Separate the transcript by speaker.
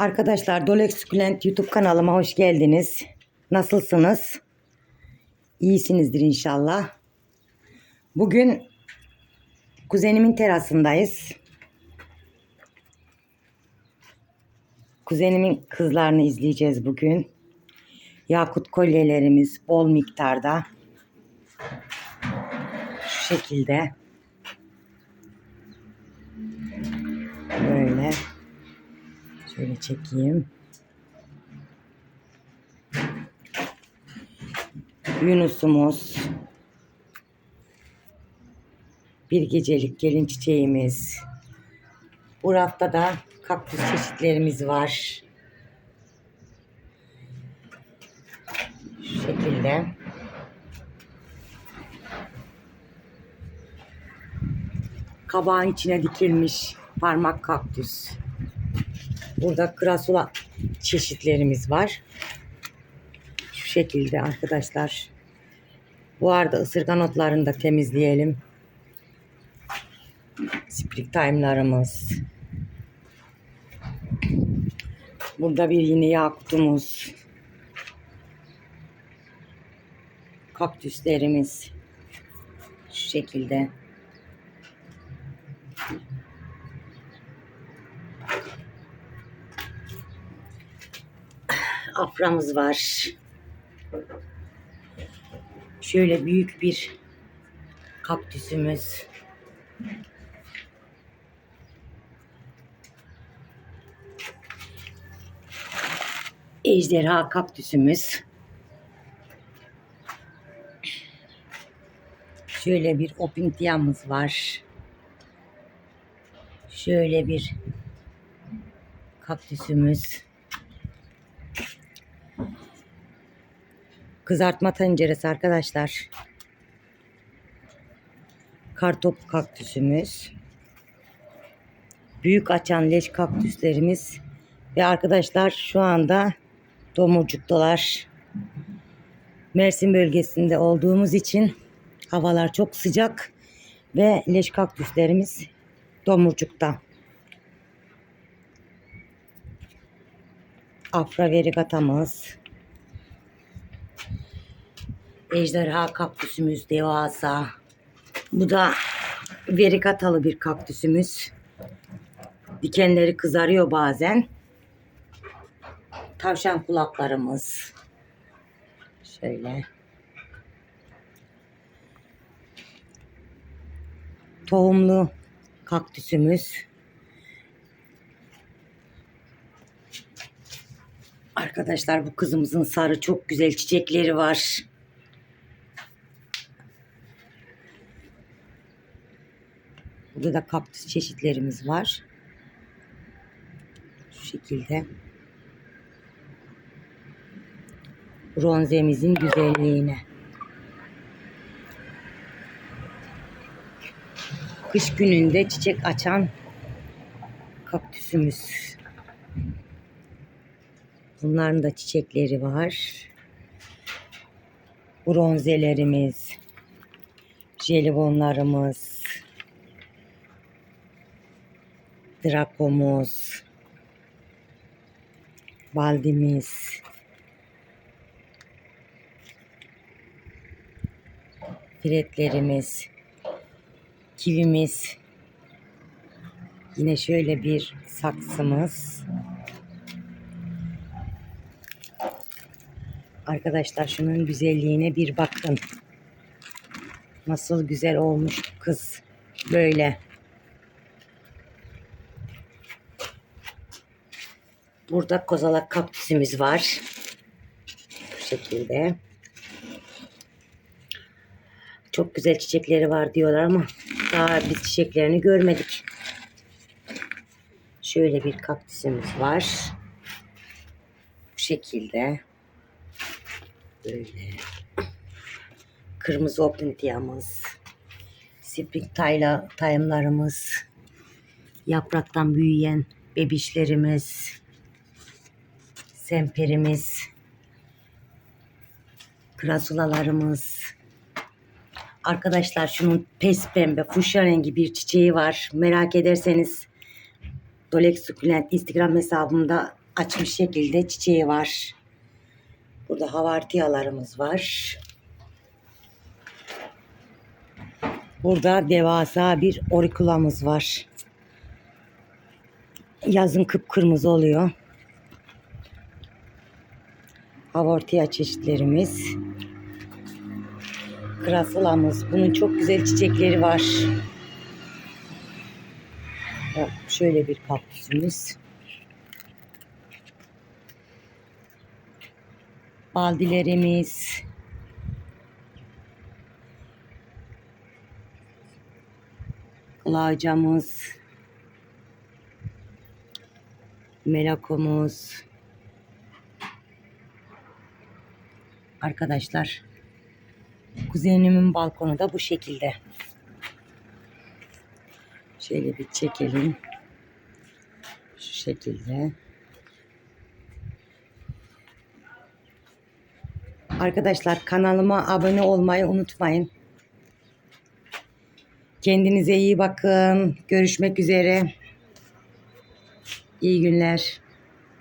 Speaker 1: Arkadaşlar Dolek Sukulent YouTube kanalıma hoş geldiniz. Nasılsınız? İyisinizdir inşallah. Bugün kuzenimin terasındayız. Kuzenimin kızlarını izleyeceğiz bugün. Yakut kolyelerimiz bol miktarda. Şu şekilde. Böyle. Şöyle çekeyim. Yunus'umuz. Bir gecelik gelin çiçeğimiz. Bu rafta da kaktüs çeşitlerimiz var. Şu şekilde. Kabağın içine dikilmiş parmak kaktüs. Burada krasula çeşitlerimiz var. Şu şekilde arkadaşlar. Bu arada ısırgan otlarını da temizleyelim. Spring time'larımız. Burada bir yine yakutumuz. Kaktüslerimiz. Şu şekilde. Aframız var. Şöyle büyük bir kaktüsümüz. Ejderha kaktüsümüz. Şöyle bir opintiamız var. Şöyle bir kaktüsümüz. Kızartma tenceresi arkadaşlar. Kartop kaktüsümüz. Büyük açan leş kaktüslerimiz. Ve arkadaşlar şu anda domurcuktalar. Mersin bölgesinde olduğumuz için havalar çok sıcak ve leş kaktüslerimiz domurcukta. Afra verigatamız. Ejderha kaktüsümüz devasa. Bu da verigatalı bir kaktüsümüz. Dikenleri kızarıyor bazen. Tavşan kulaklarımız. Şöyle. Tohumlu kaktüsümüz. Arkadaşlar bu kızımızın sarı çok güzel çiçekleri var. Burada da kaktüs çeşitlerimiz var. Şu şekilde. Bronzemizin güzelliğine. Kış gününde çiçek açan kaktüsümüz. Bunların da çiçekleri var. Bronzelerimiz, jelibonlarımız, Drakomuz, Baldimiz, Firetlerimiz, kivimiz, yine şöyle bir saksımız. Arkadaşlar şunun güzelliğine bir bakın. Nasıl güzel olmuş kız. Böyle. Burada kozalak kaktüsümüz var. Bu şekilde. Çok güzel çiçekleri var diyorlar ama daha biz çiçeklerini görmedik. Şöyle bir kaktüsümüz var. Bu şekilde. Böyle. Kırmızı opintiyamız. Spring tayla, tayımlarımız. Yapraktan büyüyen bebişlerimiz semperimiz, krasulalarımız. Arkadaşlar şunun pes pembe fuşya rengi bir çiçeği var. Merak ederseniz Dolek Sukulent Instagram hesabımda açmış şekilde çiçeği var. Burada havartiyalarımız var. Burada devasa bir orikulamız var. Yazın kıpkırmızı oluyor. Havortiya çeşitlerimiz. Krasulamız. Bunun çok güzel çiçekleri var. Şöyle bir kaktüsümüz. Baldilerimiz. Kılacamız. Melakomuz. Arkadaşlar kuzenimin balkonu da bu şekilde. Şöyle bir çekelim. Şu şekilde. Arkadaşlar kanalıma abone olmayı unutmayın. Kendinize iyi bakın. Görüşmek üzere. İyi günler.